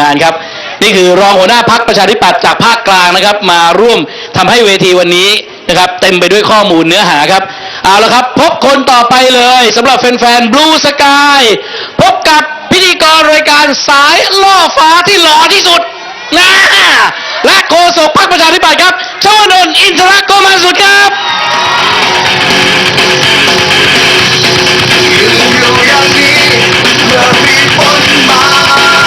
งานครับนี่คือรองหัวหน้าพักประชาธิปัตย์จากภาคกลางนะครับ มาร่วมทำให้เวทีวันนี้นะครับเต็มไปด้วยข้อมูลเนื้อหาครับเอาละครับ พบคนต่อไปเลยสำหรับแฟนๆ Blue Sky พบกับพิธีกรรายการสายล่อฟ้าที่หล่อที่สุดนะและโฆษกพรรคประชาธิปัตย์ครับชวนนอินทรโกมาสุดครับยืนอยู่อย่างนี้เมื่อมีฝนมา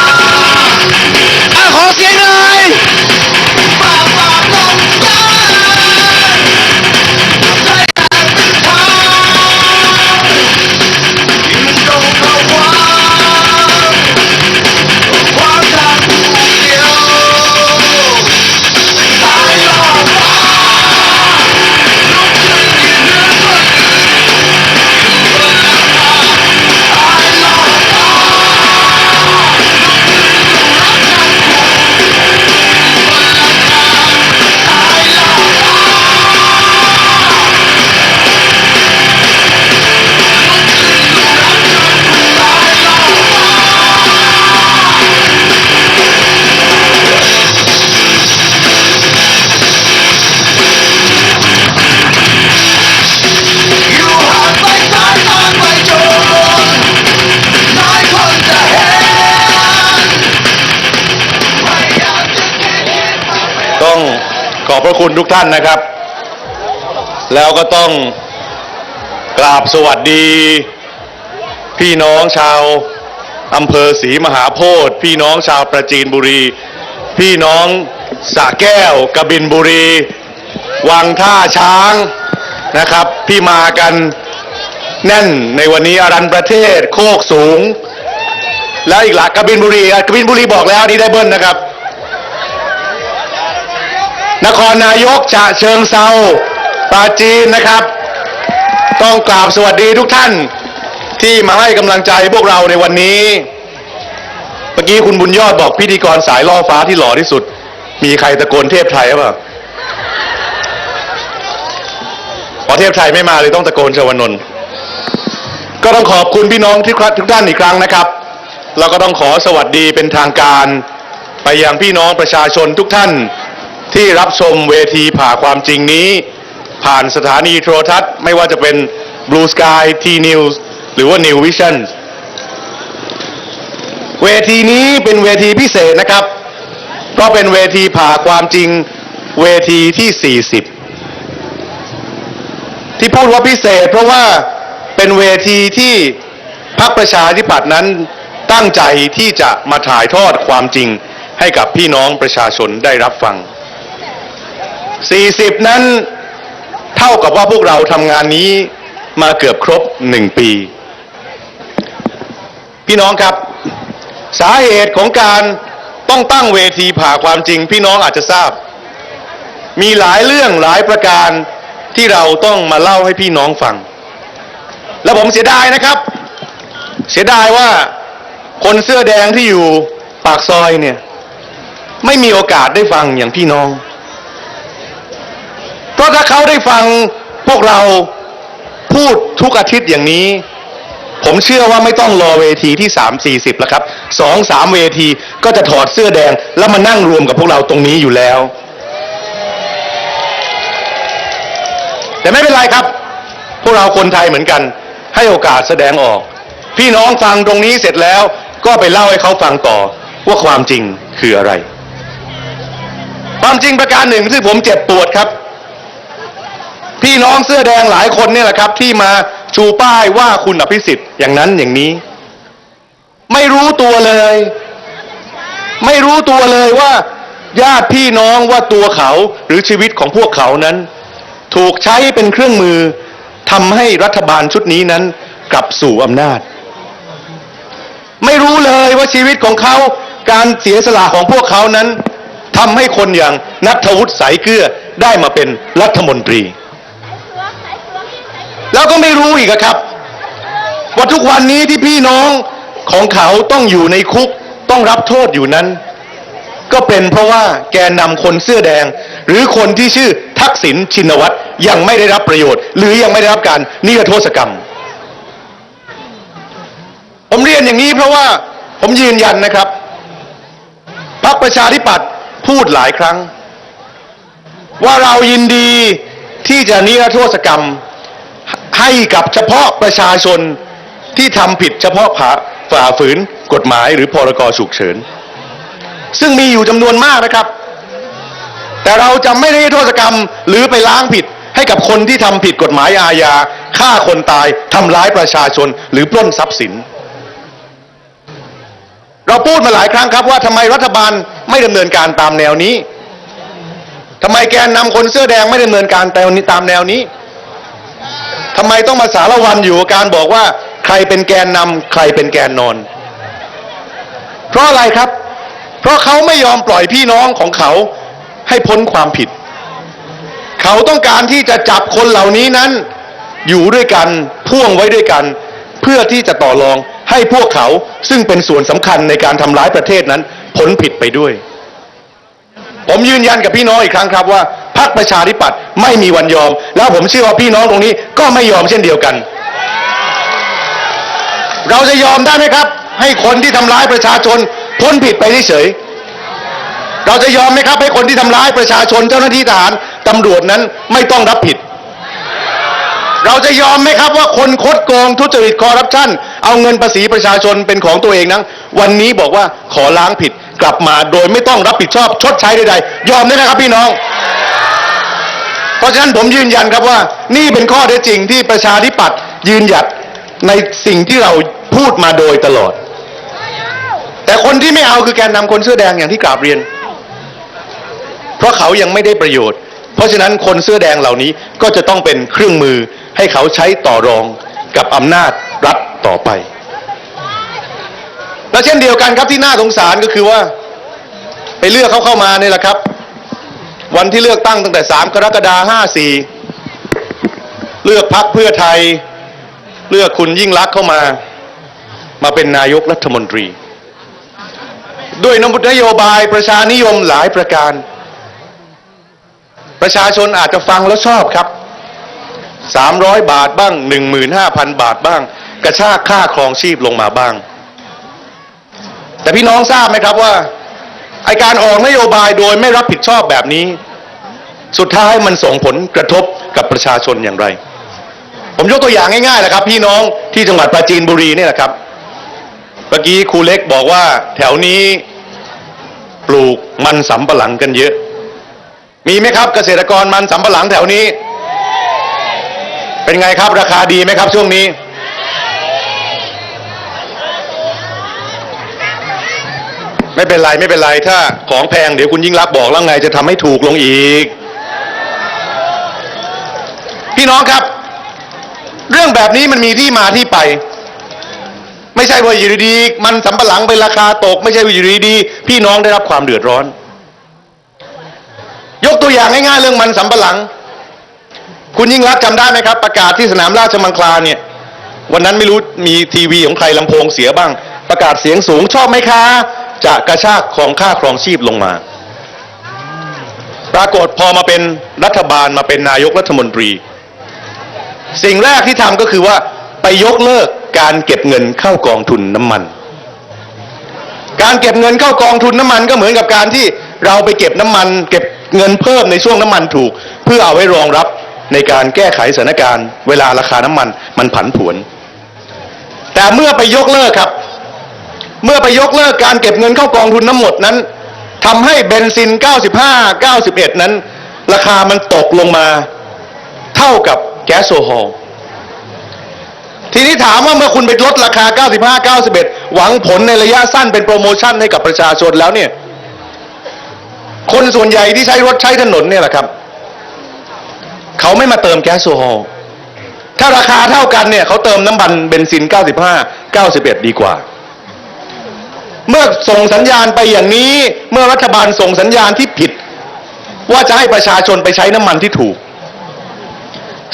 ระคุณทุกท่านนะครับ แล้วก็ต้องกราบสวัสดี พี่น้องชาวอำเภอศรีมหาโพธิ์พี่น้องชาวประจีนบุรี พี่น้องสะแก้วกบินบุรี วังท่าช้างนะครับ ที่มากันแน่นในวันนี้อรันประเทศโคกสูง แล้วอีกหลักกบินบุรีอะกบินบุรีบอกแล้วนี่ได้เบิ้ลนะครับ นครนายกฉะเชิงเซาปาจีนนะครับ ต้องกราบสวัสดีทุกท่านที่มาให้กำลังใจพวกเราในวันนี้ เมื่อกี้คุณบุญยอดบอกพิธีกรสายล่อฟ้าที่หล่อที่สุด มีใครตะโกนเทพไทยหรือเปล่าพอเทพไทยไม่มาเลยต้องตะโกนชวนนท์ก็ต้องขอบคุณพี่น้องที่ทุกท่านอีกครั้งนะครับแล้วก็ต้องขอสวัสดีเป็นทางการ ไปยังพี่น้องประชาชนทุกท่าน ที่รับชมเวทีผ่าความจริงนี้ ผ่านสถานีโทรทัศน์ ไม่ว่าจะเป็น Blue Sky T News หรือว่า New Vision เวทีนี้เป็นเวทีพิเศษนะครับ เพราะเป็นเวทีผ่าความจริงเวทีที่ 40 ที่พูดว่าพิเศษ เพราะว่าเป็นเวทีที่พรรคประชาธิปัตย์นั้นตั้งใจที่จะมาถ่ายทอดความจริงให้กับพี่น้องประชาชนได้รับฟัง 40 นั้นเท่ากับว่าพวกเราทำงานนี้มาเกือบครบหนึ่งปี พี่น้องครับ สาเหตุของการต้องตั้งเวทีผ่าความจริง พี่น้องอาจจะทราบ มีหลายเรื่องหลายประการที่เราต้องมาเล่าให้พี่น้องฟัง และผมเสียดายนะครับ เสียดายว่าคนเสื้อแดงที่อยู่ปากซอยเนี่ย ไม่มีโอกาสได้ฟังอย่างพี่น้อง ราะถ้าเขาได้ฟังพวกเราพูดทุกอาทิตย์อย่างนี้ ผมเชื่อว่าไม่ต้องรอเวทีที่ 3 40แล้วครับสองสามเวทีก็จะถอดเสื้อแดง แล้วมานั่งรวมกับพวกเราตรงนี้อยู่แล้ว แต่ไม่เป็นไรครับ พวกเราคนไทยเหมือนกัน ให้โอกาสแสดงออก พี่น้องฟังตรงนี้เสร็จแล้ว ก็ไปเล่าให้เขาฟังต่อว่าความจริงคืออะไร ความจริงประการหนึ่งที่ผมเจ็บปวดครับ พี่น้องเสื้อแดงหลายคนเนี่ยแหละครับ ที่มาชูป้ายว่าคุณอภิสิทธิ์อย่างนั้นอย่างนี้ ไม่รู้ตัวเลย ไม่รู้ตัวเลยว่า ญาติพี่น้องว่าตัวเขาหรือชีวิตของพวกเขานั้น ถูกใช้เป็นเครื่องมือทำให้รัฐบาลชุดนี้นั้นกลับสู่อำนาจ ไม่รู้เลยว่าชีวิตของเขาการเสียสละของพวกเขานั้นทำให้คนอย่างนัทวุฒิสายเกลือได้มาเป็นรัฐมนตรี แล้วก็ไม่รู้อีกครับว่าทุกวันนี้ที่พี่น้องของเขาต้องอยู่ในคุกต้องรับโทษอยู่นั้น ก็เป็นเพราะว่าแกนำคนเสื้อแดง หรือคนที่ชื่อทักษิณชินวัตรยังไม่ได้รับประโยชน์ หรือยังไม่ได้รับการนิรโทษกรรม ผมเรียนอย่างนี้เพราะว่าผมยืนยันนะครับรรคประชาธิปัตย์พูดหลายครั้ง ว่าเรายินดีที่จะนิรโทษกรรม ให้กับเฉพาะประชาชนที่ทำผิดเฉพาะผาฝ่าฝืนกฎหมายหรือพรกฉุกเฉิน ซึ่งมีอยู่จำนวนมากนะครับ แต่เราจะไม่ได้โทษกรรมหรือไปล้างผิดให้กับคนที่ทำผิดกฎหมายอาญาฆ่าคนตายทำร้ายประชาชนหรือปล้นทรัพย์สิน เราพูดมาหลายครั้งครับว่าทำไมรัฐบาลไม่ดำเนินการตามแนวนี้ทำไมแกนนำคนเสื้อแดงไม่ดำเนินการตามนี้ตามแนวนี้ ทำไมต้องมาสารวันอยู่การบอกว่า ใครเป็นแกนนำใครเป็นแกนนอน เพราะอะไรครับ เพราะเขาไม่ยอมปล่อยพี่น้องของเขาให้พ้นความผิด เขาต้องการที่จะจับคนเหล่านี้นั้น อยู่ด้วยกันพ่วงไว้ด้วยกัน เพื่อที่จะต่อรองให้พวกเขาซึ่งเป็นส่วนสำคัญในการทำร้ายประเทศนั้นพ้นผิดไปด้วย ผมยืนยันกับพี่น้องอีกครั้งครับว่า รรคประชาธิปัตย์ไม่มีวันยอม แล้วผมเชื่อว่าพี่น้องตรงนี้ก็ไม่ยอมเช่นเดียวกัน เราจะยอมได้ไหมครับ ให้คนที่ทำร้ายประชาชนพ้นผิดไปเฉยเราจะยอมไหมครับให้คนที่ทำร้ายประชาชนเจ้าหน้าที่ทหารตำรวจนั้นไม่ต้องรับผิด เราจะยอมไหมครับว่าคนคดโกงทุจริตคอร์รัปชันเอาเงินภาษีประชาชนเป็นของตัวเองนั้นวันนี้บอกว่าขอล้างผิดกลับมาโดยไม่ต้องรับผิดชอบชดใช้ใดๆยอมได้ไหมครับพี่น้อง เพราะฉะนั้นผมยืนยันครับว่า นี่เป็นข้อเท็จจริงที่ประชาธิปัตย์ยืนหยัดในสิ่งที่เราพูดมาโดยตลอด แต่คนที่ไม่เอาคือแกนนำคนเสื้อแดงอย่างที่กราบเรียน เพราะเขายังไม่ได้ประโยชน์ เพราะฉะนั้นคนเสื้อแดงเหล่านี้ก็จะต้องเป็นเครื่องมือให้เขาใช้ต่อรองกับอำนาจรัฐต่อไปและเช่นเดียวกันครับที่น่าสงสารก็คือว่า ไปเลือกเขาเข้ามาเนี่ยแหละครับ วันที่เลือกตั้งตั้งแต่ 3 กรกฎาคม54เลือกพักเพื่อไทย เลือกคุณยิ่งรักเข้ามา มาเป็นนายกรัฐมนตรี ด้วยนโยบายประชานิยมหลายประการ ประชาชนอาจจะฟังแล้วชอบครับ 300 บาทบ้าง 15,000 บาทบ้าง กระชากค่าครองชีพลงมาบ้าง แต่พี่น้องทราบไหมครับว่า ไอการออกนโยบายโดยไม่รับผิดชอบแบบนี้ สุดท้ายมันส่งผลกระทบกับประชาชนอย่างไร ผมยกตัวอย่างง่ายๆนะครับ พี่น้องที่จังหวัดปราจีนบุรีเนี่ยนะครับเมื่อกี้ครูเล็กบอกว่า แถวนี้ปลูกมันสำปะหลังกันเยอะ มีไหมครับเกษตรกรมันสำปะหลังแถวนี้ เป็นไงครับราคาดีไหมครับช่วงนี้ ไม่เป็นไรไม่เป็นไรถ้าของแพงเดี๋ยวคุณยิ่งรักบอกแล้วไงจะทำให้ถูกลงอีก พี่น้องครับ เรื่องแบบนี้มันมีที่มาที่ไป ไม่ใช่ว่าอยู่ดีๆมันสำปะหลังเป็นราคาตก ไม่ใช่ว่าอยู่ดีๆพี่น้องได้รับความเดือดร้อน ยกตัวอย่างง่ายๆเรื่องมันสำปะหลัง คุณยิ่งรักจำได้ไหมครับ ประกาศที่สนามราชมังคลาเนี่ย วันนั้นไม่รู้มีทีวีของใครลำโพงเสียบ้าง ประกาศเสียงสูงชอบไหมคะ จะกระชากของค่าครองชีพลงมา ปรากฏพอมาเป็นรัฐบาลมาเป็นนายกรัฐมนตรี สิ่งแรกที่ทำก็คือว่าไปยกเลิกการเก็บเงินเข้ากองทุนน้ำมัน การเก็บเงินเข้ากองทุนน้ำมันก็เหมือนกับการที่เราไปเก็บน้ำมัน เก็บเงินเพิ่มในช่วงน้ำมันถูก เพื่อเอาไว้รองรับในการแก้ไขสถานการณ์ เวลาราคาน้ำมันมันผันผวน แต่เมื่อไปยกเลิกครับ เมื่อไปยกเลิกการเก็บเงินเข้ากองทุนทั้งหมดนั้นทำให้เบนซิน 95 91 นั้น ราคามันตกลงมาเท่ากับแก๊สโซฮอลทีนี้ถามว่าเมื่อคุณไปลดราคา 95 91 หวังผลในระยะสั้นเป็นโปรโมชั่นให้กับประชาชนแล้วเนี่ย คนส่วนใหญ่ที่ใช้รถใช้ถนนเนี่ยแหละครับ เขาไม่มาเติมแก๊สโซฮอลถ้าราคาเท่ากันเนี่ยเขาเติมน้ำมันเบนซิน 95 91 ดีกว่า เมื่อส่งสัญญาณไปอย่างนี้ เมื่อรัฐบาลส่งสัญญาณที่ผิด ว่าจะให้ประชาชนไปใช้น้ำมันที่ถูก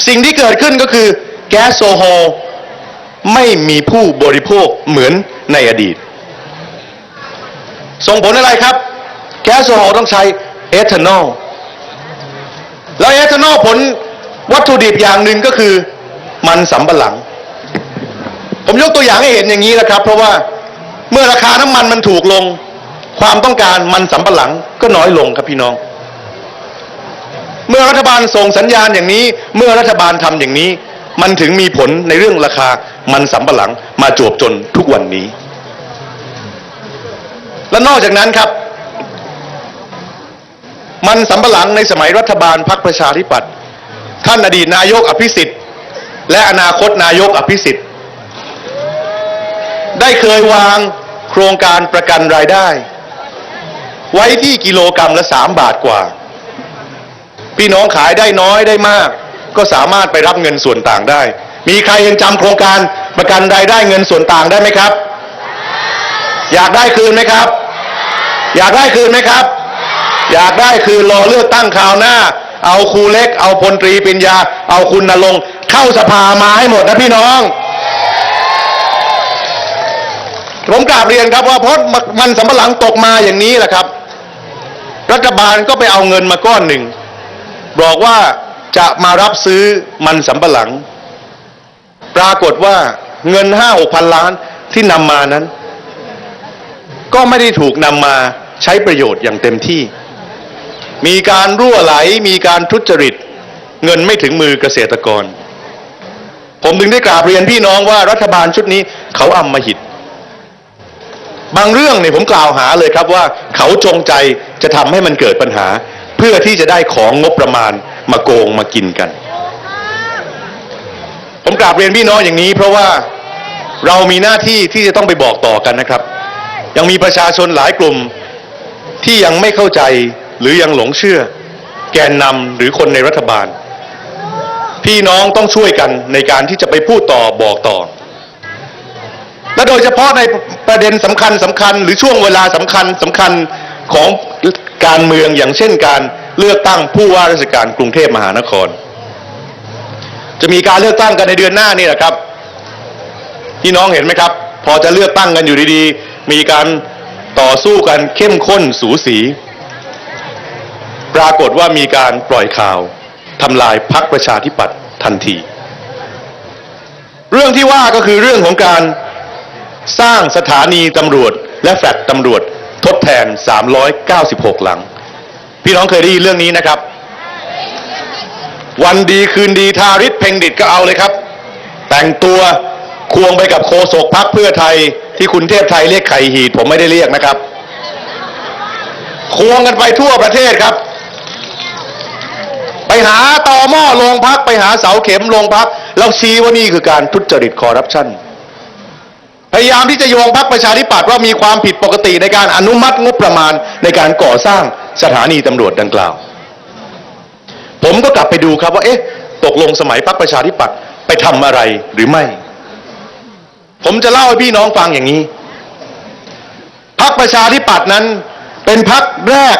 สิ่งที่เกิดขึ้นก็คือแก๊สโซฮอลไม่มีผู้บริโภคเหมือนในอดีต ส่งผลอะไรครับ แก๊สโซฮอลต้องใช้เอทานอลแล้วเอทานอลผลวัตถุดิบอย่างหนึ่งก็คือมันสำปะหลัง ผมยกตัวอย่างให้เห็นอย่างนี้นะครับ เพราะว่า เมื่อราคาน้ำมันมันถูกลง ความต้องการมันสำปะหลังก็น้อยลงครับพี่น้อง เมื่อรัฐบาลส่งสัญญาณอย่างนี้ เมื่อรัฐบาลทำอย่างนี้ มันถึงมีผลในเรื่องราคามันสำปะหลังมาจวบจนทุกวันนี้ และนอกจากนั้นครับ มันสำปะหลังในสมัยรัฐบาลพรรคประชาธิปัตย์ท่านอดีตนายกอภิสิทธิ์ และอนาคตนายกอภิสิทธิ์ ได้เคยวางโครงการประกันรายได้ ไว้ที่กิโลกรรัมละสามบาทกว่า พี่น้องขายได้น้อยได้มาก ก็สามารถไปรับเงินส่วนต่างได้ มีใครยังจำโครงการประกันรายได้เงินส่วนต่างได้ไหมครับ อยากได้คืนไหมครับ อยากได้คืนไหมครับ อยากได้คืนรอเลือกตั้งคราวหน้า เอาครูเล็ก เอาพลตรีปิญญา เอาคุณนรงเข้าสภามาให้หมดนะพี่น้อง ผมกราบเรียนครับว่าเพราะมันสำปะหลังตกมาอย่างนี้แหละครับ รัฐบาลก็ไปเอาเงินมาก้อนหนึ่ง บอกว่าจะมารับซื้อมันสำปะหลัง ปรากฏว่าเงินห้าหกพันล้านที่นำมานั้น ก็ไม่ได้ถูกนำมาใช้ประโยชน์อย่างเต็มที่ มีการรั่วไหลมีการทุจริต เงินไม่ถึงมือเกษตรกร ผมถึงได้กราบเรียนพี่น้องว่ารัฐบาลชุดนี้เขาอำมหิต บางเรื่องเนี่ยผมกล่าวหาเลยครับว่าเขาจงใจจะทำให้มันเกิดปัญหา เพื่อที่จะได้ของงบประมาณมาโกงมากินกัน ผมกราบเรียนพี่น้องอย่างนี้ เพราะว่าเรามีหน้าที่ที่จะต้องไปบอกต่อกันนะครับ ยังมีประชาชนหลายกลุ่มที่ยังไม่เข้าใจหรือยังหลงเชื่อ แกนนำหรือคนในรัฐบาล พี่น้องต้องช่วยกันในการที่จะไปพูดต่อบอกต่อ และโดยเฉพาะในประเด็นสำคัญสำคัญ หรือช่วงเวลาสำคัญสำคัญของการเมืองอย่างเช่นการเลือกตั้งผู้ว่าราชการกรุงเทพมหานคร จะมีการเลือกตั้งกันในเดือนหน้านี่แหละครับพี่น้องเห็นไหมครับ พอจะเลือกตั้งกันอยู่ดีๆ มีการต่อสู้กันเข้มข้นสูสี ปรากฏว่ามีการปล่อยข่าวทำลายพรรคประชาธิปัตย์ทันที เรื่องที่ว่าก็คือเรื่องของการ สร้างสถานีตำรวจ และแฟลตตำรวจทดแทน 396 หลัง พี่น้องเคยได้ยินเรื่องนี้นะครับ วันดีคืนดีทาริศเพ่งดิตก็เอาเลยครับ แต่งตัวควงไปกับโคศกพักเพื่อไทยที่คุณเทพไทยเรียกไข่หีดผมไม่ได้เรียกนะครับ ควงกันไปทั่วประเทศครับ ไปหาต่อหม้อโรงพักไปหาเสาเข็มโรงพัก แล้วชี้ว่านี่คือการทุจริตคอร์รัปชัน ยายามที่จะโยงพักประชาธิปัตย์ว่ามีความผิดปกติในการอนุมัติงบประมาณในการก่อสร้างสถานีตำรวจดังกล่าว ผมก็กลับไปดูครับว่าเอ๊ะตกลงสมัยพักประชาธิปัตย์ไปทำอะไรหรือไม่ ผมจะเล่าให้พี่น้องฟังอย่างนี้พักประชาธิปัตย์นั้นเป็นพักแรก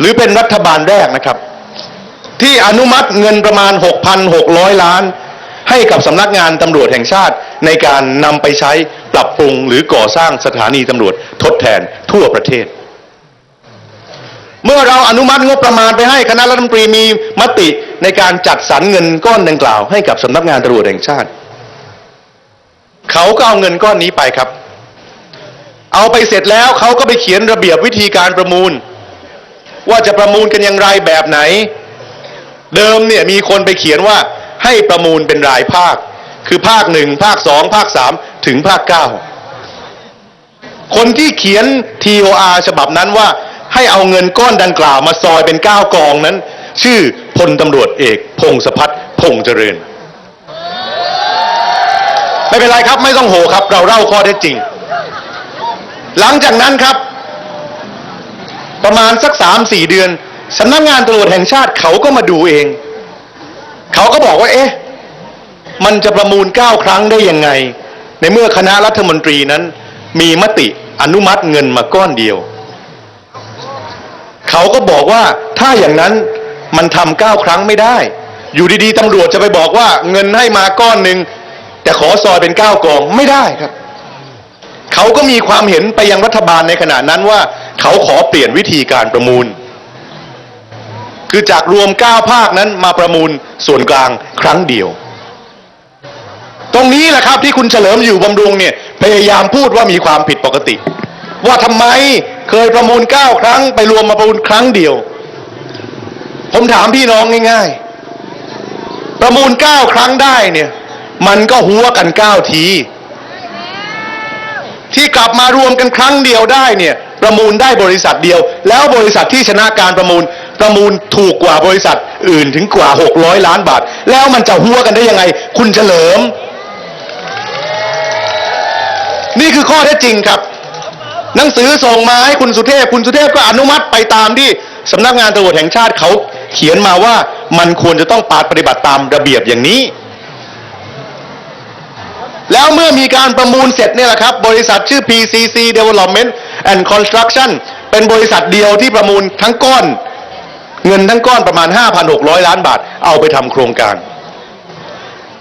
หรือเป็นรัฐบาลแรกนะครับ ที่อนุมัติเงินประมาณ 6,600 ล้าน ให้กับสำนักงานตำรวจแห่งชาติ ในการนำไปใช้ปรับปรุงหรือก่อสร้างสถานีตำรวจทดแทนทั่วประเทศ เมื่อเราอนุมัติงบประมาณไปให้คณะรัฐมนตรีมีมติในการจัดสรรเงินก้อนดังกล่าว ให้กับสำนักงานตำรวจแห่งชาติ เขาก็เอาเงินก้อนนี้ไปครับ เอาไปเสร็จแล้วเขาก็ไปเขียนระเบียบวิธีการประมูล ว่าจะประมูลกันอย่างไรแบบไหน เดิมเนี่ยมีคนไปเขียนว่า ให้ประมูลเป็นรายภาค คือภาคหนึ่งภาคสองภาคสามถึงภาคเก้าคนที่เขียน TOR ฉบับนั้นว่าให้เอาเงินก้อนดังกล่าวมาซอยเป็นเก้ากองนั้น ชื่อพลตำรวจเอกพงศพัฒน์พงษเจริญไม่เป็นไรครับไม่ต้องโหครับ เราเล่าข้อเท็จจริง หลังจากนั้นครับ ประมาณสักสามสี่เดือนสำนักงานตำรวจแห่งชาติเขาก็มาดูเอง เขาก็บอกว่า เอ๊ะ มันจะประมูลเก้าครั้งได้ยังไง ในเมื่อคณะรัฐมนตรีนั้น มีมติอนุมัติเงินมาก้อนเดียว เขาก็บอกว่าถ้าอย่างนั้นมันทำเก้าครั้งไม่ได้ อยู่ดีๆตำรวจจะไปบอกว่า เงินให้มาก้อนหนึ่งแต่ขอซอยเป็นเก้ากองไม่ได้ครับ เขาก็มีความเห็นไปยังรัฐบาลในขณะนั้นว่า เขาขอเปลี่ยนวิธีการประมูล คือจากรวม 9 ภาคนั้นมาประมูลส่วนกลางครั้งเดียว ตรงนี้แหละครับที่คุณเฉลิมอยู่บำรุงเนี่ยพยายามพูดว่ามีความผิดปกติ ว่าทำไมเคยประมูล 9 ครั้ง ไปรวมมาประมูลครั้งเดียว ผมถามพี่น้องง่ายๆ ประมูล 9 ครั้งได้เนี่ยมันก็หัวกัน 9 ทีที่กลับมารวมกันครั้งเดียวได้เนี่ยประมูลได้บริษัทเดียว แล้วบริษัทที่ชนะการประมูล ประมูลถูกกว่าบริษัทอื่นถึงกว่า 600 ล้านบาท แล้วมันจะหัวกันได้ยังไง คุณเฉลิม นี่คือข้อเท็จจริงครับ หนังสือส่งมาให้คุณสุเทพ คุณสุเทพก็อนุมัติไปตามที่สำนักงานตำรวจแห่งชาติเขาเขียนมาว่ามันควรจะต้องปฏิบัติตามระเบียบอย่างนี้ แล้วเมื่อมีการประมูลเสร็จเนี่ยแหละครับ บริษัทชื่อ PCC Development and Construction เป็นบริษัทเดียวที่ประมูลทั้งก้อน เงินทั้งก้อนประมาณ 5,600 ล้านบาท เอาไปทำโครงการ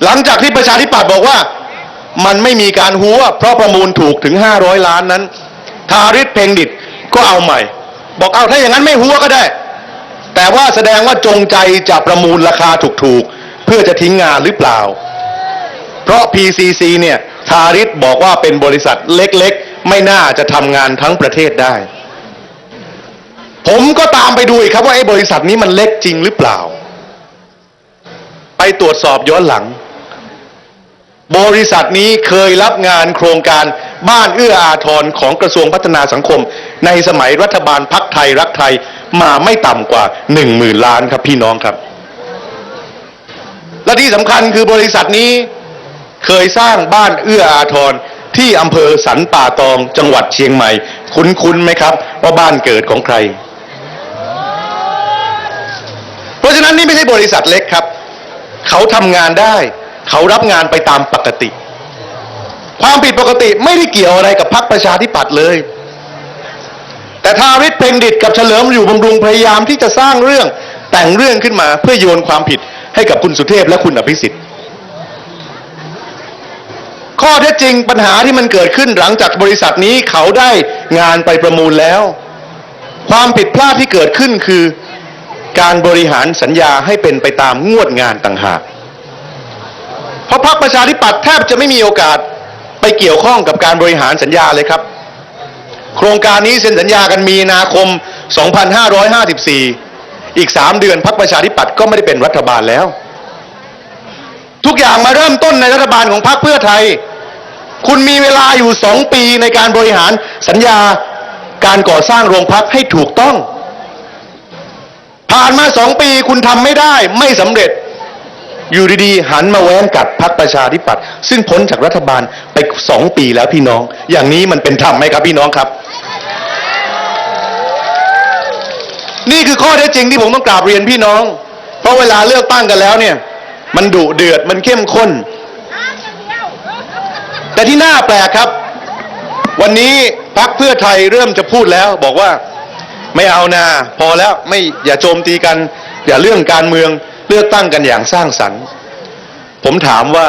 หลังจากที่ประชาธิปัตย์บอกว่ามันไม่มีการหัว เพราะประมูลถูกถึง 500 ล้านนั้น ทาริศเพ็งดิตก็เอาใหม่ บอกเอาถ้าอย่างนั้นไม่หัวก็ได้ แต่ว่าแสดงว่าจงใจจะประมูลราคาถูกๆ เพื่อจะทิ้งงานหรือเปล่า เพราะ PCC เนี่ยทาริศบอกว่าเป็นบริษัทเล็กๆ ไม่น่าจะทำงานทั้งประเทศได้ ผมก็ตามไปดูอีกครับว่าไอ้บริษัทนี้มันเล็กจริงหรือเปล่า ไปตรวจสอบย้อนหลัง บริษัทนี้เคยรับงานโครงการบ้านเอื้ออาทรของกระทรวงพัฒนาสังคม ในสมัยรัฐบาลพักไทยรักไทยมาไม่ต่ำกว่าหนึ่งหมื่นล้านครับพี่น้องครับ และที่สำคัญคือบริษัทนี้เคยสร้างบ้านเอื้ออาทรที่อำเภอสันป่าตองจังหวัดเชียงใหม่ คุ้นๆไหมครับ ว่าบ้านเกิดของใคร เพราะฉะ นั้นนี่ไม่ใช่บริษัทเล็กครับ เขาทำงานได้ เขารับงานไปตามปกติ ความผิดปกติไม่ได้เกี่ยวอะไรกับพรรคประชาธิปัตย์เลย แต่ทาริศเพ็งดิตกับเฉลิมอยู่บำรุงพยายามที่จะสร้างเรื่องแต่งเรื่องขึ้นมาเพื่อโยนความผิดให้กับคุณสุเทพและคุณอภิสิทธิ์ข้อเท็จจริงปัญหาที่มันเกิดขึ้นหลังจากบริษัทนี้เขาได้งานไปประมูลแล้ว ความผิดพลาดที่เกิดขึ้นคือ การบริหารสัญญาให้เป็นไปตามงวดงานต่างหาก เพราะพรรคประชาธิปัตย์แทบจะไม่มีโอกาสไปเกี่ยวข้องกับการบริหารสัญญาเลยครับ โครงการนี้เซ็นสัญญากันมีนาคม 2554 อีก 3 เดือนพรรคประชาธิปัตย์ก็ไม่ได้เป็นรัฐบาลแล้ว ทุกอย่างมาเริ่มต้นในรัฐบาลของพรรคเพื่อไทย คุณมีเวลาอยู่สองปีในการบริหารสัญญาการก่อสร้างโรงพักให้ถูกต้อง ผ่านมาสองปีคุณทำไม่ได้ ไม่สำเร็จ อยู่ดีๆ หันมาแว้งกัดพรรคประชาธิปัตย์ซึ่งพ้นจากรัฐบาลไปสองปีแล้วพี่น้อง อย่างนี้มันเป็นธรรมไหมครับพี่น้องครับ นี่คือข้อเท็จจริงที่ผมต้องกราบเรียนพี่น้อง เพราะเวลาเลือกตั้งกันแล้วเนี่ย มันดุเดือดมันเข้มข้น แต่ที่น่าแปลกครับ วันนี้พรรคเพื่อไทยเริ่มจะพูดแล้วบอกว่า ไม่เอานาพอแล้วไม่อย่าโจมตีกัน อย่าเรื่องการเมืองเลือกตั้งกันอย่างสร้างสรรค์ ผมถามว่า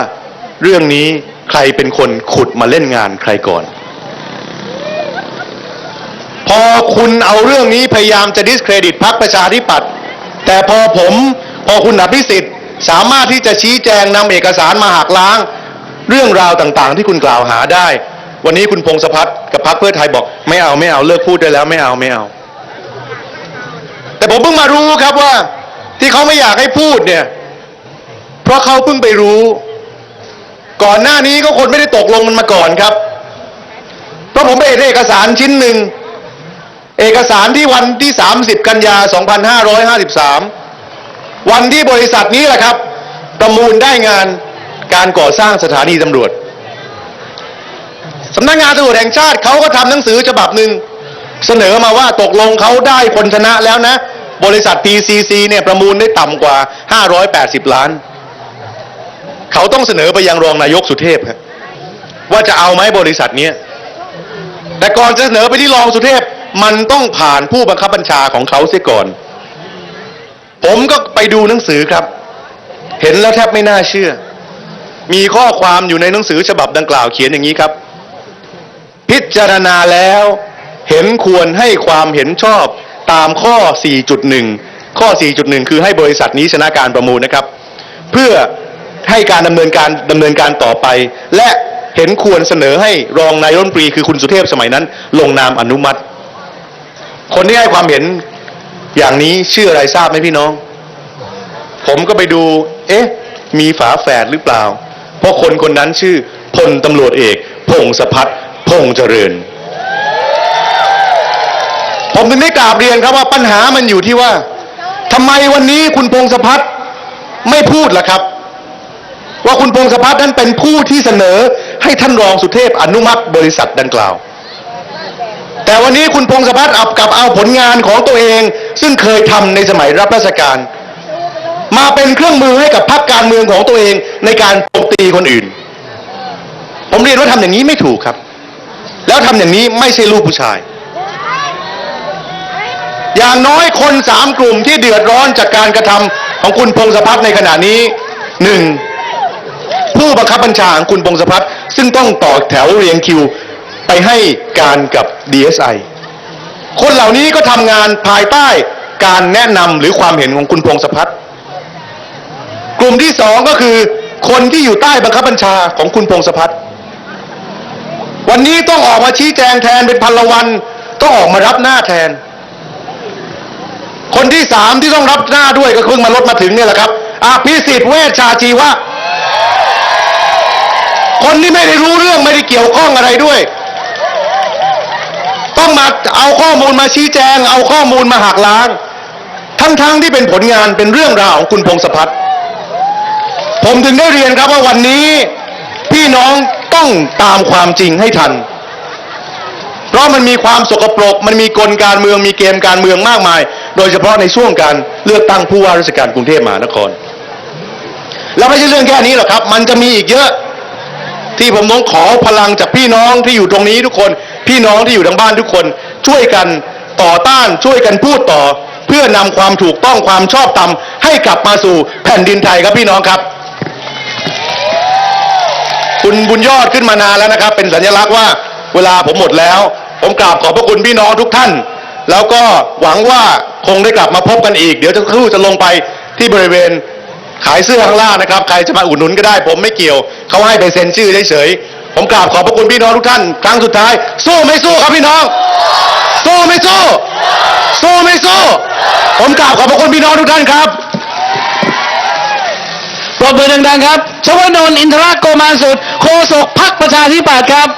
เรื่องนี้ใครเป็นคนขุดมาเล่นงานใครก่อน พอคุณเอาเรื่องนี้พยายามจะดิสเครดิตพรรคประชาธิปัตย์แต่พอผมพอคุณอภิสิทธิ์สามารถที่จะชี้แจงนำเอกสารมาหักล้าง เรื่องราวต่างๆ ที่คุณกล่าวหาได้ วันนี้คุณพงศพัฒน์กับพรรคเพื่อไทยบอก ไม่เอาไม่เอาเลิกพูดได้แล้วไม่เอาไม่เอา แต่ผมเพิ่งมารู้ครับว่า ที่เขาไม่อยากให้พูดเนี่ย เพราะเขาเพิ่งไปรู้ ก่อนหน้านี้ก็คนไม่ได้ตกลงมันมาก่อนครับ เพราะผมไปเห็นเอกสารชิ้นหนึ่ง เอกสารที่วันที่ 30 กันยา 2553 วันที่บริษัทนี้แหละครับ ประมูลได้งานการก่อสร้างสถานีตำรวจสำนักงานตำรวจแห่งชาติเขาก็ทำหนังสือฉบับหนึ่ง เสนอมาว่าตกลงเขาได้คนชนะแล้วนะ บริษัท PCC เนี่ยประมูลได้ต่ำกว่า 580 ล้าน เขาต้องเสนอไปยังรองนายกสุเทพครับว่าจะเอาไหมบริษัทนี้แต่ก่อนจะเสนอไปที่รองสุเทพมันต้องผ่านผู้บังคับบัญชาของเขาเสียก่อน ผมก็ไปดูหนังสือครับ เห็นแล้วแทบไม่น่าเชื่อ มีข้อความอยู่ในหนังสือฉบับดังกล่าวเขียนอย่างนี้ครับ พิจารณาแล้ว เห็นควรให้ความเห็นชอบตามข้อ 4.1 ข้อ 4.1 คือให้บริษัทนี้ชนะการประมูลนะครับ เพื่อให้การดำเนินการดำเนินการต่อไป และเห็นควรเสนอให้รองนายรัฐมนตรีคือคุณสุเทพสมัยนั้น ลงนามอนุมัติ คนที่ให้ความเห็นอย่างนี้ชื่ออะไรทราบไหมพี่น้อง ผมก็ไปดู เอ๊ะ มีฝาแฝดหรือเปล่า เพราะคนคนนั้นชื่อพลตำรวจเอก พงศพัฒน์พงษ์เจริญ ผมถึงได้กราบเรียนครับว่าปัญหามันอยู่ที่ว่าทำไมวันนี้คุณพงศพัฒน์ไม่พูดล่ะครับ ว่าคุณพงศพัฒน์นั้นเป็นผู้ที่เสนอให้ท่านรองสุเทพอนุมัติบริษัทดังกล่าว แต่วันนี้คุณพงศพัฒน์เอากลับเอาผลงานของตัวเอง ซึ่งเคยทำในสมัยรับราชการ มาเป็นเครื่องมือให้กับพรรคการเมืองของตัวเองในการโจมตีคนอื่น ผมเรียนว่าทำอย่างนี้ไม่ถูกครับ แล้วทำอย่างนี้ไม่ใช่ลูกผู้ชาย อย่างน้อยคนสามกลุ่มที่เดือดร้อนจากการกระทำของคุณพงศพัฒน์ในขณะนี้หนึ่งผู้บังคับบัญชาของคุณพงศพัฒน์ซึ่งต้องต่อแถวเรียงคิวไปให้การกับ DSI คนเหล่านี้ก็ทำงานภายใต้การแนะนำหรือความเห็นของคุณพงศพัฒน์กลุ่มที่สองก็คือ คนที่อยู่ใต้บังคับบัญชาของคุณพงศพัฒน์วันนี้ต้องออกมาชี้แจงแทนเป็นพันละวันต้องออกมารับหน้าแทน สามที่ต้องรับหน้าด้วยก็เพิ่งมาลดมาถึงเนี่ยแหละครับอภิสิทธิ์เวชชาชีวะ คนที่ไม่ได้รู้เรื่องไม่ได้เกี่ยวข้องอะไรด้วย ต้องมาเอาข้อมูลมาชี้แจง เอาข้อมูลมาหักล้าง ทั้งๆที่เป็นผลงานเป็นเรื่องราวของคุณพงศพัฒน์ผมถึงได้เรียนครับว่าวันนี้ พี่น้องต้องตามความจริงให้ทัน เพราะมันมีความสกปรก มันมีกลการเมืองมีเกมการเมืองมากมาย โดยเฉพาะในช่วงการเลือกตั้งผู้ว่าราชการกรุงเทพมหานคร แล้วไม่ใช่เรื่องแค่นี้หรอกครับ มันจะมีอีกเยอะที่ผมต้องขอพลังจากพี่น้องที่อยู่ตรงนี้ทุกคน พี่น้องที่อยู่ทางบ้านทุกคน ช่วยกันต่อต้านช่วยกันพูดต่อ เพื่อนำความถูกต้องความชอบธรรมให้กลับมาสู่แผ่นดินไทยครับพี่น้องครับ คุณบุญยอดขึ้นมานานแล้วนะครับ เป็นสัญลักษณ์ว่า เวลาผมหมดแล้ว ผมกราบขอบพระคุณพี่น้องทุกท่าน แล้วก็หวังว่าคงได้กลับมาพบกันอีก เดี๋ยวจะครู่จะลงไปที่บริเวณขายเสื้อข้างล่างนะครับ ใครจะมาอุดหนุนก็ได้ ผมไม่เกี่ยว เขาให้ไปเซ็นชื่อเฉยๆ ผมกราบขอบพระคุณพี่น้องทุกท่าน ครั้งสุดท้าย สู้ไม่สู้ครับพี่น้อง สู้ไม่สู้ สู้ไม่สู้ ผมกราบขอบพระคุณพี่น้องทุกท่านครับปรบมือดังๆครับ ชวนนท์อินทรโกมานสุดโฆษกพักประชาธิปัตย์ครับ